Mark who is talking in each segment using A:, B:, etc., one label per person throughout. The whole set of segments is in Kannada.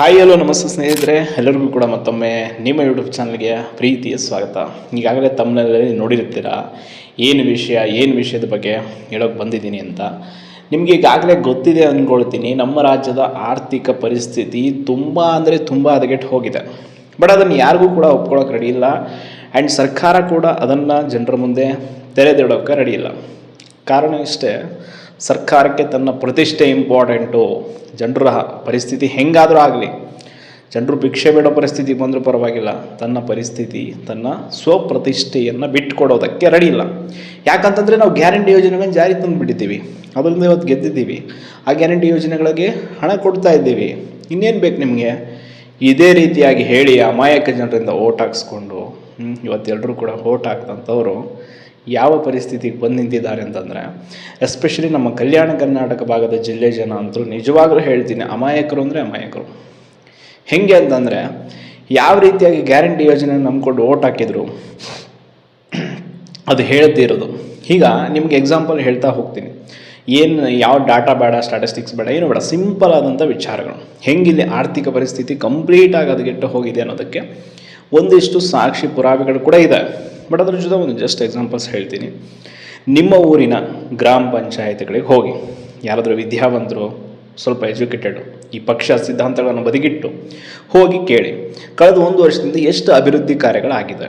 A: ಹಾಯ್ ಹಲೋ ನಮಸ್ತೆ ಸ್ನೇಹಿತರೆ. ಎಲ್ಲರಿಗೂ ಕೂಡ ಮತ್ತೊಮ್ಮೆ ನಿಮ್ಮ ಯೂಟ್ಯೂಬ್ ಚಾನಲ್ಗೆ ಪ್ರೀತಿಯ ಸ್ವಾಗತ. ಈಗಾಗಲೇ ತಮ್ಮನಲ್ಲಿ ನೋಡಿರ್ತೀರಾ ಏನು ವಿಷಯ, ಏನು ವಿಷಯದ ಬಗ್ಗೆ ಹೇಳೋಕೆ ಬಂದಿದ್ದೀನಿ ಅಂತ. ನಿಮಗೆ ಈಗಾಗಲೇ ಗೊತ್ತಿದೆ ಅಂದ್ಕೊಳ್ತೀನಿ ನಮ್ಮ ರಾಜ್ಯದ ಆರ್ಥಿಕ ಪರಿಸ್ಥಿತಿ ತುಂಬ ಅಂದರೆ ತುಂಬ ಹದಗೆಟ್ಟು ಹೋಗಿದೆ. ಬಟ್ ಅದನ್ನು ಯಾರಿಗೂ ಕೂಡ ಒಪ್ಕೊಳ್ಳೋಕೆ ರೆಡಿ ಇಲ್ಲ. ಆ್ಯಂಡ್ ಸರ್ಕಾರ ಕೂಡ ಅದನ್ನು ಜನರ ಮುಂದೆ ತೆರೆದಿಡೋಕೆ ರೆಡಿ ಇಲ್ಲ. ಕಾರಣ ಇಷ್ಟೇ, ಸರ್ಕಾರಕ್ಕೆ ತನ್ನ ಪ್ರತಿಷ್ಠೆ ಇಂಪಾರ್ಟೆಂಟು ಜನರ ಪರಿಸ್ಥಿತಿ ಹೆಂಗಾದರೂ ಆಗಲಿ, ಜನರು ಭಿಕ್ಷೆ ಬೇಡೋ ಪರಿಸ್ಥಿತಿ ಬಂದರೂ ಪರವಾಗಿಲ್ಲ, ತನ್ನ ಪರಿಸ್ಥಿತಿ, ತನ್ನ ಸ್ವಪ್ರತಿಷ್ಠೆಯನ್ನು ಬಿಟ್ಟುಕೊಡೋದಕ್ಕೆ ರೆಡಿ ಇಲ್ಲ. ಯಾಕಂತಂದರೆ ನಾವು ಗ್ಯಾರಂಟಿ ಯೋಜನೆಗಳನ್ನು ಜಾರಿ ತಂದುಬಿಟ್ಟಿದ್ದೀವಿ. ಅದರಿಂದ ಇವತ್ತು ಗೆದ್ದಿದ್ದೀವಿ. ಆ ಗ್ಯಾರಂಟಿ ಯೋಜನೆಗಳಿಗೆ ಹಣ ಕೊಡ್ತಾ ಇದ್ದೀವಿ. ಇನ್ನೇನು ಬೇಕು ನಿಮಗೆ? ಇದೇ ರೀತಿಯಾಗಿ ಹೇಳಿ ಅಮಾಯಕ ಜನರಿಂದ ಓಟ್ ಹಾಕ್ಸ್ಕೊಂಡು ಇವತ್ತೆಲ್ಲರೂ ಕೂಡ ಓಟ್ ಹಾಕ್ದಂಥವ್ರು ಯಾವ ಪರಿಸ್ಥಿತಿಗೆ ಬಂದು ನಿಂತಿದ್ದಾರೆ ಅಂತಂದರೆ ಎಸ್ಪೆಷಲಿ ನಮ್ಮ ಕಲ್ಯಾಣ ಕರ್ನಾಟಕ ಭಾಗದ ಜಿಲ್ಲೆ ಜನ ಅಂತೂ ನಿಜವಾಗ್ಲೂ ಹೇಳ್ತೀನಿ, ಅಮಾಯಕರು ಅಂದರೆ ಅಮಾಯಕರು. ಹೆಂಗೆ ಅಂತಂದರೆ, ಯಾವ ರೀತಿಯಾಗಿ ಗ್ಯಾರಂಟಿ ಯೋಜನೆ ನಂಬಿಕೊಂಡು ಓಟ್ ಹಾಕಿದ್ರು, ಅದು ಹೇಳ್ತಿರೋದು ಈಗ ನಿಮ್ಗೆ ಎಕ್ಸಾಂಪಲ್ ಹೇಳ್ತಾ ಹೋಗ್ತೀನಿ. ಏನು ಯಾವ ಡಾಟಾ ಬೇಡ ಸ್ಟ್ಯಾಟಿಸ್ಟಿಕ್ಸ್ ಬೇಡ, ಏನು ಬೇಡ ಸಿಂಪಲ್ ಆದಂಥ ವಿಚಾರಗಳು. ಹೆಂಗಿಲ್ಲಿ ಆರ್ಥಿಕ ಪರಿಸ್ಥಿತಿ ಕಂಪ್ಲೀಟಾಗಿ ಅದಗೆಟ್ಟು ಹೋಗಿದೆ ಅನ್ನೋದಕ್ಕೆ ಒಂದಿಷ್ಟು ಸಾಕ್ಷಿ ಪುರಾವೆಗಳು ಕೂಡ ಇದೆ. ಬಟ್ ಅದ್ರ ಜೊತೆ ಒಂದು ಜಸ್ಟ್ ಎಕ್ಸಾಂಪಲ್ಸ್ ಹೇಳ್ತೀನಿ. ನಿಮ್ಮ ಊರಿನ ಗ್ರಾಮ ಪಂಚಾಯತ್ಗಳಿಗೆ ಹೋಗಿ. ಯಾರಾದರೂ ವಿದ್ಯಾವಂತರು, ಸ್ವಲ್ಪ ಎಜುಕೇಟೆಡ್ ಈ ಪಕ್ಷ ಸಿದ್ಧಾಂತಗಳನ್ನು ಬದಿಗಿಟ್ಟು ಹೋಗಿ ಕೇಳಿ. ಕಳೆದ ಒಂದು ವರ್ಷದಿಂದ ಎಷ್ಟು ಅಭಿವೃದ್ಧಿ ಕಾರ್ಯಗಳಾಗಿದೆ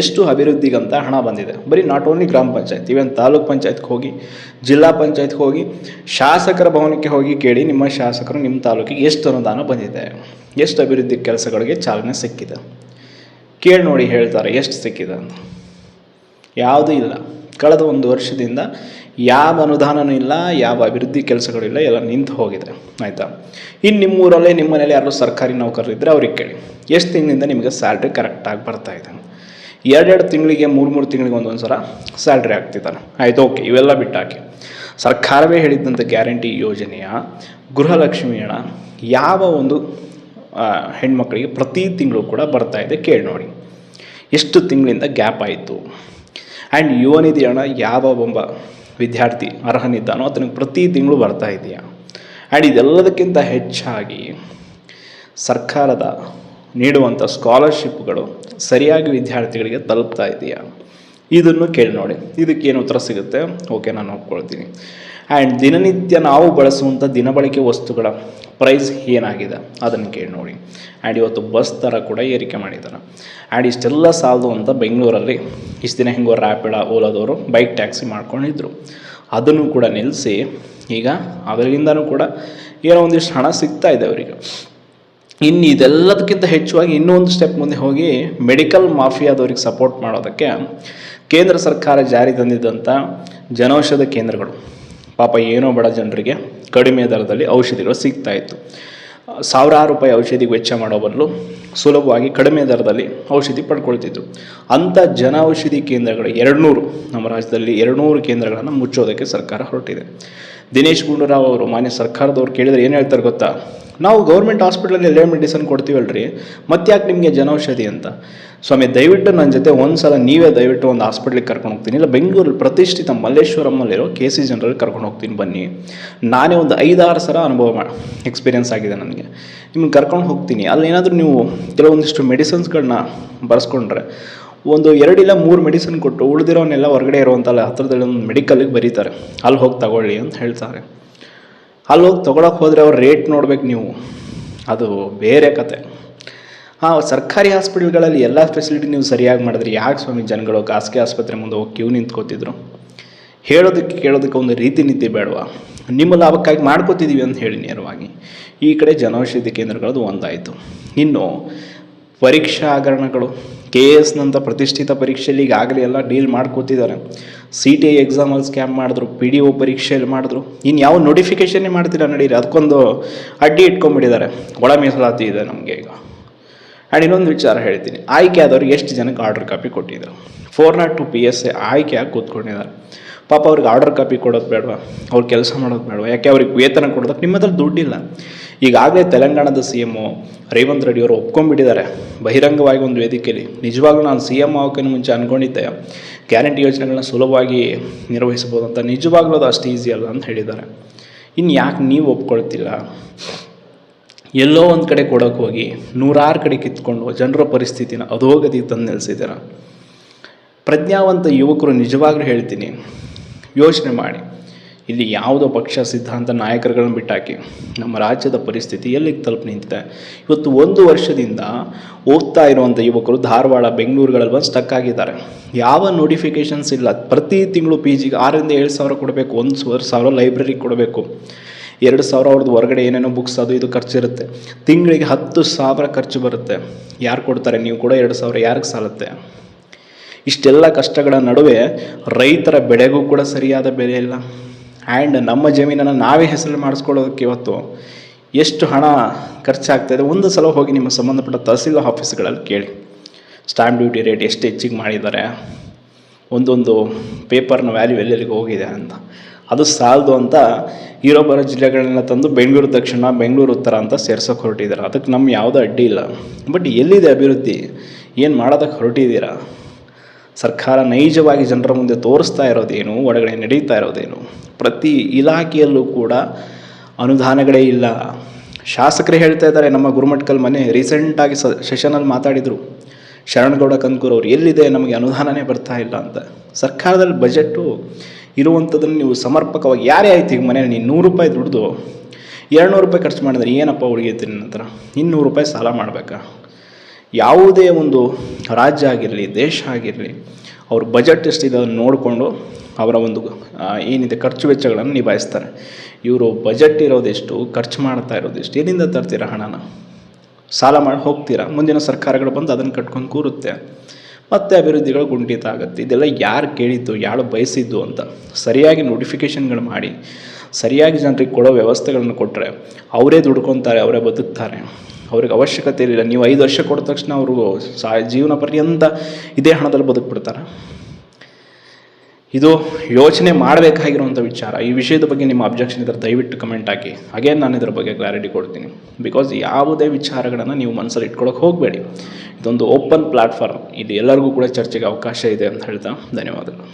A: ಎಷ್ಟು ಅಭಿವೃದ್ಧಿಗಂತ ಹಣ ಬಂದಿದೆ? ಬರೀ ನಾಟ್ ಓನ್ಲಿ ಗ್ರಾಮ ಪಂಚಾಯತ್ ಇವನ್ ತಾಲೂಕು ಪಂಚಾಯತ್ಗೆ ಹೋಗಿ, ಜಿಲ್ಲಾ ಪಂಚಾಯತ್ಗೆ ಹೋಗಿ, ಶಾಸಕರ ಭವನಕ್ಕೆ ಹೋಗಿ ಕೇಳಿ ನಿಮ್ಮ ಶಾಸಕರು ನಿಮ್ಮ ತಾಲೂಕಿಗೆ ಎಷ್ಟು ಅನುದಾನ ಬಂದಿದೆ? ಎಷ್ಟು ಅಭಿವೃದ್ಧಿ ಕೆಲಸಗಳಿಗೆ ಚಾಲನೆ ಸಿಕ್ಕಿದೆ? ಕೇಳಿ ನೋಡಿ ಹೇಳ್ತಾರೆ, ಎಷ್ಟು ಸಿಕ್ಕಿದೆ ಅಂತ. ಯಾವುದೂ ಇಲ್ಲ. ಕಳೆದ ಒಂದು ವರ್ಷದಿಂದ ಯಾವ ಅನುದಾನನೂ ಇಲ್ಲ, ಯಾವ ಅಭಿವೃದ್ಧಿ ಕೆಲಸಗಳಿಲ್ಲ ಎಲ್ಲ ನಿಂತು ಹೋಗಿದೆ. ಆಯಿತಾ? ಇನ್ನು ನಿಮ್ಮೂರಲ್ಲೇ, ನಿಮ್ಮನೇಲಿ ಯಾರು ಸರ್ಕಾರಿ ನೌಕರರಿದ್ದರೆ ಅವ್ರಿಗೆ ಕೇಳಿ. ಎಷ್ಟು ತಿಂಗಳಿಂದ ನಿಮಗೆ ಸ್ಯಾಲ್ರಿ ಕರೆಕ್ಟಾಗಿ ಬರ್ತಾ ಇದೆ? ಎರಡೆರಡು ತಿಂಗಳಿಗೆ, ಮೂರು ಮೂರು ತಿಂಗಳಿಗೆ ಒಂದೊಂದು ಸಲ ಸ್ಯಾಲ್ರಿ ಆಗ್ತಿದ್ದಾರೆ ಆಯಿತು, ಓಕೆ, ಇವೆಲ್ಲ ಬಿಟ್ಟಾಕಿ. ಸರ್ಕಾರವೇ ಹೇಳಿದ್ದಂಥ ಗ್ಯಾರಂಟಿ ಯೋಜನೆಯ ಗೃಹಲಕ್ಷ್ಮಿಯಣ ಯಾವ ಒಂದು ಹೆಣ್ಮಕ್ಳಿಗೆ ಪ್ರತಿ ತಿಂಗಳು ಕೂಡ ಬರ್ತಾ ಇದೆ, ಕೇಳಿ ನೋಡಿ. ಎಷ್ಟು ತಿಂಗಳಿಂದ ಗ್ಯಾಪ್ ಆಯಿತು? ಆ್ಯಂಡ್ ಯುವ ನಿಧಿ ಹಣ ಯಾವ ಒಬ್ಬ ವಿದ್ಯಾರ್ಥಿ ಅರ್ಹನಿದ್ದಾನೋ ಆತನಿಗೆ ಪ್ರತಿ ತಿಂಗಳು ಬರ್ತಾ ಇದೆಯಾ? ಆ್ಯಂಡ್ ಇದೆಲ್ಲದಕ್ಕಿಂತ ಹೆಚ್ಚಾಗಿ ಸರ್ಕಾರದ ನೀಡುವಂಥ ಸ್ಕಾಲರ್ಶಿಪ್ಗಳು ಸರಿಯಾಗಿ ವಿದ್ಯಾರ್ಥಿಗಳಿಗೆ ತಲುಪ್ತಾ ಇದೆಯಾ? ಇದನ್ನು ಕೇಳಿ ನೋಡಿ. ಇದಕ್ಕೇನು ಉತ್ತರ ಸಿಗುತ್ತೆ? ಓಕೆ ನಾನು ಒಪ್ಕೊಳ್ತೀನಿ ಆ್ಯಂಡ್ ದಿನನಿತ್ಯ ನಾವು ಬಳಸುವಂಥ ದಿನಬಳಕೆ ವಸ್ತುಗಳ ಪ್ರೈಸ್ ಏನಾಗಿದೆ? ಅದನ್ನು ಕೇಳಿ ನೋಡಿ. ಆ್ಯಂಡ್ ಇವತ್ತು ಬಸ್ ಥರ ಕೂಡ ಏರಿಕೆ ಮಾಡಿದ್ದಾರೆ. ಆ್ಯಂಡ್ ಇಷ್ಟೆಲ್ಲ ಸಾಲದು ಅಂತ ಬೆಂಗಳೂರಲ್ಲಿ ಇಷ್ಟು ದಿನ ಹೆಂಗೋ ರ್ಯಾಪಿಡ ಓಲಾದವರು ಬೈಕ್ ಟ್ಯಾಕ್ಸಿ ಮಾಡ್ಕೊಂಡಿದ್ರು. ಅದನ್ನು ಕೂಡ ನಿಲ್ಲಿಸಿ ಈಗ ಅದರಿಂದನೂ ಕೂಡ ಏನೋ ಒಂದಿಷ್ಟು ಹಣ ಸಿಗ್ತಾ ಇದೆ ಅವರಿಗೆ. ಇನ್ನು ಇದೆಲ್ಲದಕ್ಕಿಂತ ಹೆಚ್ಚುವಾಗಿ ಇನ್ನೂ ಒಂದು ಸ್ಟೆಪ್ ಮುಂದೆ ಹೋಗಿ ಮೆಡಿಕಲ್ ಮಾಫಿಯಾದವ್ರಿಗೆ ಸಪೋರ್ಟ್ ಮಾಡೋದಕ್ಕೆ ಕೇಂದ್ರ ಸರ್ಕಾರ ಜಾರಿ ತಂದಿದ್ದಂಥ ಜನೌಷಧ ಕೇಂದ್ರಗಳು. ಪಾಪ ಏನೋ ಬಡ ಜನರಿಗೆ ಕಡಿಮೆ ದರದಲ್ಲಿ ಔಷಧಿಗಳು ಸಿಗ್ತಾ ಇತ್ತು. ಸಾವಿರಾರು ರೂಪಾಯಿ ಔಷಧಿಗೆ ವೆಚ್ಚ ಮಾಡೋ ಬದಲು ಸುಲಭವಾಗಿ ಕಡಿಮೆ ದರದಲ್ಲಿ ಔಷಧಿ ಪಡ್ಕೊಳ್ತಿದ್ರು. ಅಂಥ ಜನ ಔಷಧಿ ಕೇಂದ್ರಗಳು ಎರಡುನೂರು, ನಮ್ಮ ರಾಜ್ಯದಲ್ಲಿ ಎರಡುನೂರು ಕೇಂದ್ರಗಳನ್ನು ಮುಚ್ಚೋದಕ್ಕೆ ಸರ್ಕಾರ ಹೊರಟಿದೆ. ದಿನೇಶ್ ಗುಂಡೂರಾವ್ ಅವರು ಮಾನ್ಯ ಸರ್ಕಾರದವ್ರು ಕೇಳಿದರೆ ಏನು ಹೇಳ್ತಾರೆ ಗೊತ್ತಾ? ನಾವು ಗೌರ್ಮೆಂಟ್ ಹಾಸ್ಪಿಟ್ಲಲ್ಲಿ ಎಲ್ಲೇ ಮೆಡಿಸನ್ ಕೊಡ್ತೀವಲ್ರಿ? ಮತ್ತ್ಯಾಕೆ ನಿಮಗೆ ಜನೌಷಧಿ ಅಂತ. ಸ್ವಾಮಿ, ದಯವಿಟ್ಟು ನನ್ನ ಜೊತೆ ಒಂದು ಸಲ ನೀವೇ ದಯವಿಟ್ಟು ಒಂದು ಹಾಸ್ಪಿಟ್ಲಿಗೆ ಕರ್ಕೊಂಡು ಹೋಗ್ತೀನಿ. ಇಲ್ಲ, ಬೆಂಗಳೂರು ಪ್ರತಿಷ್ಠಿತ ಮಲ್ಲೇಶ್ವರಮ್ಮಲ್ಲಿರೋ ಕೆ ಸಿ ಜನರಲ್ಲಿ ಕರ್ಕೊಂಡು ಹೋಗ್ತೀನಿ ಬನ್ನಿ. ನಾನೇ ಒಂದು ಐದಾರು ಸಲ ಅನುಭವ ಮಾಡಿ ಎಕ್ಸ್ಪೀರಿಯನ್ಸ್ ಆಗಿದೆ ನನಗೆ. ನಿಮ್ಗೆ ಕರ್ಕೊಂಡು ಹೋಗ್ತೀನಿ. ಅಲ್ಲಿ ಏನಾದರೂ ನೀವು ಕೆಲವೊಂದಿಷ್ಟು ಮೆಡಿಸನ್ಸ್ಗಳನ್ನ ಬರೆಸ್ಕೊಂಡ್ರೆ, ಒಂದು ಎರಡಿಲ್ಲ ಮೂರು ಮೆಡಿಸಿನ್ ಕೊಟ್ಟು ಉಳಿದಿರೋನೆಲ್ಲ ಹೊರಗಡೆ ಇರೋವಂಥಲ್ಲ ಹತ್ರದಲ್ಲಿ ಒಂದು ಮೆಡಿಕಲ್ಗೆ ಬರೀತಾರೆ. ಅಲ್ಲಿ ಹೋಗಿ ತಗೊಳ್ಳಿ ಅಂತ ಹೇಳ್ತಾರೆ. ಅಲ್ಲಿ ಹೋಗಿ ತೊಗೊಳಕ್ಕೆ ಹೋದರೆ ಅವ್ರ ರೇಟ್ ನೋಡ್ಬೇಕು ನೀವು. ಅದು ಬೇರೆ ಕತೆ. ಹಾಂ, ಸರ್ಕಾರಿ ಹಾಸ್ಪಿಟಲ್ಗಳಲ್ಲಿ ಎಲ್ಲ ಫೆಸಿಲಿಟಿ ನೀವು ಸರಿಯಾಗಿ ಮಾಡಿದ್ರೆ. ಯಾಕೆ ಸ್ವಾಮಿ ಜನಗಳು ಖಾಸಗಿ ಆಸ್ಪತ್ರೆ ಮುಂದೆ ಹೋಗಿ ಕ್ಯೂ ನಿಂತ್ಕೋತಿದ್ರು? ಹೇಳೋದಕ್ಕೆ ಕೇಳೋದಕ್ಕೆ ಒಂದು ರೀತಿ ನೀತಿ ಬೇಡವಾ? ನಿಮ್ಮ ಲಾಭಕ್ಕಾಗಿ ಮಾಡ್ಕೋತಿದ್ದೀವಿ ಅಂತ ಹೇಳಿ ನೇರವಾಗಿ. ಈ ಕಡೆ ಜನೌಷಧಿ ಕೇಂದ್ರಗಳದ್ದು ಒಂದಾಯಿತು. ಇನ್ನು ಪರೀಕ್ಷಾ ಹಗರಣಗಳು, ಕೆ ಎಸ್ನಂಥ ಪ್ರತಿಷ್ಠಿತ ಪರೀಕ್ಷೆಯಲ್ಲಿ ಈಗಾಗಲೇ ಎಲ್ಲ ಡೀಲ್ ಮಾಡ್ಕೋತಿದ್ದಾರೆ. ಸಿ ಟಿ ಐ ಎಕ್ಸಾಮಲ್ಲಿ ಸ್ಕ್ಯಾಮ್ ಮಾಡಿದ್ರು, ಪಿ ಡಿ ಒ ಪರೀಕ್ಷೆಯಲ್ಲಿ ಮಾಡಿದ್ರು. ಇನ್ನು ಯಾವ ನೋಟಿಫಿಕೇಷನ್ನೇ ಮಾಡ್ತೀರ ನಡೀರಿ, ಅದಕ್ಕೊಂದು ಅಡ್ಡಿ ಇಟ್ಕೊಂಡ್ಬಿಟ್ಟಿದ್ದಾರೆ. ಒಳ ಮೀಸಲಾತಿ ಇದೆ ನಮಗೆ ಈಗ. ಆ್ಯಂಡ್ ಇನ್ನೊಂದು ವಿಚಾರ ಹೇಳ್ತೀನಿ. ಆಯ್ಕೆ ಆದವ್ರಿಗೆ ಎಷ್ಟು ಜನಕ್ಕೆ ಆರ್ಡರ್ ಕಾಪಿ ಕೊಟ್ಟಿದ್ದಾರೆ four not two P S A ಆಯ್ಕೆ ಆಗಿ ಕೂತ್ಕೊಂಡಿದ್ದಾರೆ. ಪಾಪ ಅವ್ರಿಗೆ ಆರ್ಡರ್ ಕಾಪಿ ಕೊಡೋದು ಬೇಡವಾ? ಅವ್ರು ಕೆಲಸ ಮಾಡೋದು ಬೇಡವಾ? ಯಾಕೆ ಅವ್ರಿಗೆ ವೇತನ ಕೊಡೋದಕ್ಕೆ ನಿಮ್ಮ ಹತ್ರ ದುಡ್ಡಿಲ್ಲ. ಈಗಾಗಲೇ ತೆಲಂಗಾಣದ ಸಿ ಎಂ ರೇವಂತ್ ರೆಡ್ಡಿ ಅವರು ಒಪ್ಕೊಂಡ್ಬಿಟ್ಟಿದ್ದಾರೆ. ಬಹಿರಂಗವಾಗಿ ಒಂದು ವೇದಿಕೆಯಲ್ಲಿ. ನಿಜವಾಗ್ಲೂ ನಾನು ಸಿ ಎಂ ಆಗೋಕ್ಕಿಂತ ಮುಂಚೆ ಅಂದ್ಕೊಂಡಿದ್ದೆ ಗ್ಯಾರಂಟಿ ಯೋಜನೆಗಳನ್ನ ಸುಲಭವಾಗಿ ನಿರ್ವಹಿಸ್ಬೋದು ಅಂತ. ನಿಜವಾಗ್ಲೂ ಅದು ಅಷ್ಟು ಈಸಿ ಅಲ್ಲ ಅಂತ ಹೇಳಿದ್ದಾರೆ. ಇನ್ನು ಯಾಕೆ ನೀವು ಒಪ್ಕೊಳ್ತಿಲ್ಲ? ಎಲ್ಲೋ ಒಂದು ಕಡೆ ಕೊಡೋಕೆ ಹೋಗಿ ನೂರಾರು ಕಡೆ ಕಿತ್ಕೊಂಡು ಜನರ ಪರಿಸ್ಥಿತಿನ ಅಧೋಗತಿಗೆ ತಂದು ನಿಲ್ಲಿಸಿದ್ದೀರ ಪ್ರಜ್ಞಾವಂತ ಯುವಕರು ನಿಜವಾಗ್ಲೂ ಹೇಳ್ತೀನಿ. ಯೋಚನೆ ಮಾಡಿ. ಇಲ್ಲಿ ಯಾವುದೋ ಪಕ್ಷ, ಸಿದ್ಧಾಂತ, ನಾಯಕರುಗಳನ್ನು ಬಿಟ್ಟಾಕಿ. ನಮ್ಮ ರಾಜ್ಯದ ಪರಿಸ್ಥಿತಿ ಎಲ್ಲಿಗೆ ತಲುಪಿ ನಿಂತಿದೆ? ಇವತ್ತು ಒಂದು ವರ್ಷದಿಂದ ಓದ್ತಾ ಇರುವಂಥ ಯುವಕರು ಧಾರವಾಡ, ಬೆಂಗಳೂರುಗಳಲ್ಲಿ ಬಂದು ಸ್ಟಕ್ ಆಗಿದ್ದಾರೆ. ಯಾವ ನೋಟಿಫಿಕೇಷನ್ಸ್ ಇಲ್ಲ. ಪ್ರತಿ ತಿಂಗಳು ಪಿ ಜಿಗೆ ಆರರಿಂದ ಏಳು ಸಾವಿರ ಕೊಡಬೇಕು. ಒಂದು ಸಾವಿರ ಲೈಬ್ರರಿಗೆ ಕೊಡಬೇಕು. ಎರಡು ಸಾವಿರ ಅವ್ರದ್ದು ಹೊರಗಡೆ ಏನೇನೋ ಬುಕ್ಸ್ ಅದು ಇದು ಖರ್ಚಿರುತ್ತೆ ತಿಂಗಳಿಗೆ ಹತ್ತು ಸಾವಿರ ಖರ್ಚು ಬರುತ್ತೆ. ಯಾರು ಕೊಡ್ತಾರೆ? ನೀವು ಕೂಡ ಎರಡು ಸಾವಿರ ಯಾರಿಗೆ ಸಾಲುತ್ತೆ? ಇಷ್ಟೆಲ್ಲ ಕಷ್ಟಗಳ ನಡುವೆ ರೈತರ ಬೆಳೆಗೂ ಕೂಡ ಸರಿಯಾದ ಬೆಲೆ ಇಲ್ಲ. ಆ್ಯಂಡ್ ನಮ್ಮ ಜಮೀನನ್ನು ನಾವೇ ಹೆಸರು ಮಾಡಿಸ್ಕೊಳ್ಳೋದಕ್ಕೆ ಇವತ್ತು ಎಷ್ಟು ಹಣ ಖರ್ಚಾಗ್ತಾಯಿದೆ ಒಂದು ಸಲ ಹೋಗಿ ನಿಮ್ಮ ಸಂಬಂಧಪಟ್ಟ ತಹಸೀಲ್ ಆಫೀಸ್ಗಳಲ್ಲಿ ಕೇಳಿ. ಸ್ಟ್ಯಾಂಪ್ ಡ್ಯೂಟಿ ರೇಟ್ ಎಷ್ಟು ಹೆಚ್ಚಿಗೆ ಮಾಡಿದ್ದಾರೆ? ಒಂದೊಂದು ಪೇಪರ್ನ ವ್ಯಾಲ್ಯೂ ಎಲ್ಲೆಲ್ಲಿಗೆ ಹೋಗಿದೆ ಅಂತ. ಅದು ಸಾಲದು ಅಂತ ಇರೋ ಬರೋ ಜಿಲ್ಲೆಗಳನ್ನ ತಂದು ಬೆಂಗಳೂರು ದಕ್ಷಿಣ, ಬೆಂಗಳೂರು ಉತ್ತರ ಅಂತ ಸೇರ್ಸೋಕೆ ಹೊರಟಿದ್ದಾರೆ? ಅದಕ್ಕೆ ನಮ್ಮ ಯಾವುದೂ ಅಡ್ಡಿ ಇಲ್ಲ. ಬಟ್ ಎಲ್ಲಿದೆ ಅಭಿವೃದ್ಧಿ? ಏನು ಮಾಡೋದಕ್ಕೆ ಹೊರಟಿದ್ದೀರಾ? ಸರ್ಕಾರ ನೈಜವಾಗಿ ಜನರ ಮುಂದೆ ತೋರಿಸ್ತಾ ಇರೋದೇನು, ಒಳಗಡೆ ನಡೀತಾ ಇರೋದೇನು, ಪ್ರತಿ ಇಲಾಖೆಯಲ್ಲೂ ಕೂಡ ಅನುದಾನಗಳೇ ಇಲ್ಲ. ಶಾಸಕರು ಹೇಳ್ತಾ ಇದ್ದಾರೆ, ನಮ್ಮ ಗುರುಮಟ್ಕಲ್ ಮನೆ ರೀಸೆಂಟಾಗಿ ಸ ಸೆಷನಲ್ಲಿ ಮಾತಾಡಿದರು. ಶರಣಗೌಡ ಕಂದಕೂರು ಅವರು, ಎಲ್ಲಿದೆ, ನಮಗೆ ಅನುದಾನನೇ ಬರ್ತಾ ಇಲ್ಲ ಅಂತ. ಸರ್ಕಾರದಲ್ಲಿ ಬಜೆಟ್ಟು ಇರುವಂಥದ್ದನ್ನು ನೀವು ಸಮರ್ಪಕವಾಗಿ, ಯಾರೇ ಆಯ್ತು ಈಗ ಮನೇಲಿ ನೀನು ನೂರು ರೂಪಾಯಿ ದುಡ್ದು ಎರಡು ನೂರು ರೂಪಾಯಿ ಖರ್ಚು ಮಾಡಿದ್ರೆ ಏನಪ್ಪ ಉಳಿಯುತ್ತೆ ನಿನ್ನ ಹತ್ರ ಇನ್ನೂರು ರೂಪಾಯಿ ಸಾಲ ಮಾಡಬೇಕಾ? ಯಾವುದೇ ಒಂದು ರಾಜ್ಯ ಆಗಿರಲಿ, ದೇಶ ಆಗಿರಲಿ, ಅವ್ರ ಬಜೆಟ್ ಎಷ್ಟಿದೆ ಅದನ್ನು ನೋಡಿಕೊಂಡು ಅವರ ಒಂದು ಏನಿದೆ ಖರ್ಚು ವೆಚ್ಚಗಳನ್ನು ನಿಭಾಯಿಸ್ತಾರೆ. ಇವರು ಬಜೆಟ್ ಇರೋದೆಷ್ಟು, ಖರ್ಚು ಮಾಡ್ತಾ ಇರೋದೆಷ್ಟು, ಎಲ್ಲಿಂದ ತರ್ತೀರ ಹಣನ? ಸಾಲ ಮಾಡಿ ಹೋಗ್ತೀರಾ? ಮುಂದಿನ ಸರ್ಕಾರಗಳು ಬಂದು ಅದನ್ನು ಕಟ್ಕೊಂಡು ಕೂರುತ್ತೆ. ಮತ್ತೆ ಅಭಿವೃದ್ಧಿಗಳು ಕುಂಠಿತ ಆಗುತ್ತೆ. ಇದೆಲ್ಲ ಯಾರು ಕೇಳಿದ್ದು, ಯಾರು ಬಯಸಿದ್ದು ಅಂತ ಸರಿಯಾಗಿ ನೋಟಿಫಿಕೇಷನ್ಗಳು ಮಾಡಿ, ಸರಿಯಾಗಿ ಜನರಿಗೆ ಕೊಡೋ ವ್ಯವಸ್ಥೆಗಳನ್ನು ಕೊಟ್ಟರೆ ಅವರೇ ದುಡ್ಕೊತಾರೆ, ಅವರೇ ಬದುಕ್ತಾರೆ. ಅವ್ರಿಗೆ ಅವಶ್ಯಕತೆ ಇರಲಿಲ್ಲ. ನೀವು ಐದು ವರ್ಷ ಕೊಟ್ಟ ತಕ್ಷಣ ಅವರು ಸಾ, ಜೀವನ ಪರ್ಯಂತ ಇದೇ ಹಣದಲ್ಲಿ ಬದುಕ್ಬಿಡ್ತಾರೆ. ಇದು ಯೋಚನೆ ಮಾಡಬೇಕಾಗಿರುವಂಥ ವಿಚಾರ. ಈ ವಿಷಯದ ಬಗ್ಗೆ ನಿಮ್ಮ ಅಬ್ಜೆಕ್ಷನ್ ಇದ್ದರೆ ದಯವಿಟ್ಟು ಕಮೆಂಟ್ ಹಾಕಿ. ಅಗೇನ್ ನಾನು ಇದ್ರ ಬಗ್ಗೆ ಕ್ಲಾರಿಟಿ ಕೊಡ್ತೀನಿ. ಬಿಕಾಸ್ ಯಾವುದೇ ವಿಚಾರಗಳನ್ನು ನೀವು ಮನಸ್ಸಲ್ಲಿ ಇಟ್ಕೊಳ್ಳೋಕೆ ಹೋಗಬೇಡಿ. ಇದೊಂದು ಓಪನ್ ಪ್ಲಾಟ್ಫಾರ್ಮ್ ಇಲ್ಲಿ ಎಲ್ಲರಿಗೂ ಕೂಡ ಚರ್ಚೆಗೆ ಅವಕಾಶ ಇದೆ ಅಂತ ಹೇಳ್ತಾ ಧನ್ಯವಾದಗಳು.